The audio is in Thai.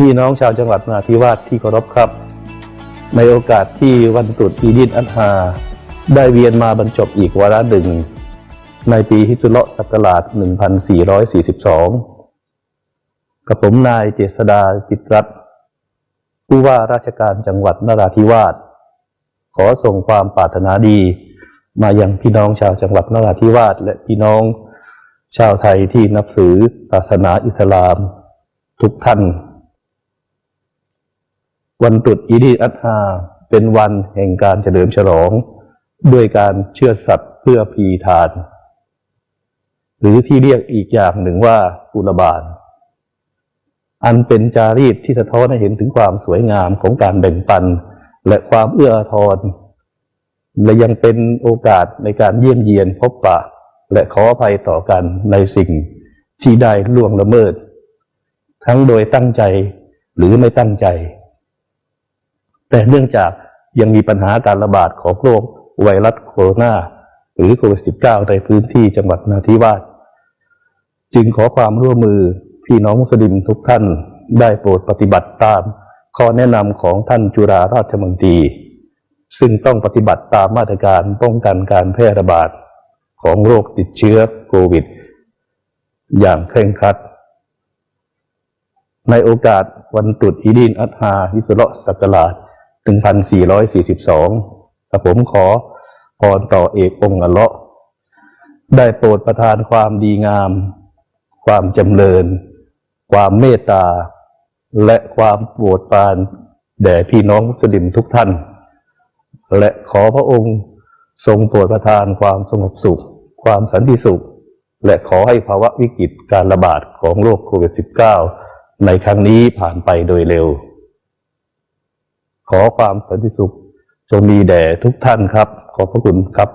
พี่น้องชาวจังหวัดนราธิวาสที่เคารพครับ ในโอกาสที่วันตรุษอีดินอัลฮาได้เวียนมาบรรจบอีกวาระหนึ่ง ในปีฮิจุเลาะศักราช 1442 กับผมนายเจษดาจิตรัตน์ผู้ว่าราชการจังหวัดนราธิวาสขอส่งความปรารถนาดี มายังพี่น้องชาวจังหวัดนราธิวาสและพี่น้องชาวไทยที่นับถือศาสนาอิสลาม ทุกท่าน วันตรุษอีดีอัตฮาเป็นวันแห่งการเฉลิมฉลอง ด้วยการเชื่อสัตว์เพื่อพีทาน หรือที่เรียกอีกอย่างหนึ่งว่ากุลบาล อันเป็นจารีตที่สะท้อนให้เห็นถึงความสวยงามของการแบ่งปัน และความเอื้ออาทรและยังเป็นโอกาสในการเยี่ยมเยียนพบปะ และขออภัยต่อกันในสิ่งที่ได้ล่วงละเมิด ทั้งโดยตั้งใจหรือไม่ตั้งใจ แต่เนื่องจากยังมีปัญหาการระบาดของโรคไวรัสโคโรนาหรือโควิด -19 ในพื้นที่จังหวัดนาธิวาสจึงขอความร่วมมือพี่น้องมุสลิมทุกท่านได้โปรดปฏิบัติตามข้อแนะนำของท่านจุฬาราชมนตรี ซึ่งต้องปฏิบัติตามมาตรการป้องกันการแพร่ระบาดของโรคติดเชื้อโควิด อย่างเคร่งครัด ในโอกาสวันตรุษอีดีนอัตฮาฮิสุเราะห์ศักราช 1442กับผมขอพรต่อเอกองค์อัลเลาะได้โปรดประทานความดีงาม ความจำเริญ ความเมตตา และความโปรดปรานแด่พี่น้องสลิมทุกท่าน และขอพระองค์ทรงโปรดประทานความสงบสุข ความสันติสุข และขอให้ภาวะวิกฤตการระบาดของโรคโควิด -19 ในครั้งนี้ผ่านไปโดยเร็ว ขอความสันติสุขจงมีแด่ทุกท่านครับ ขอบพระคุณครับ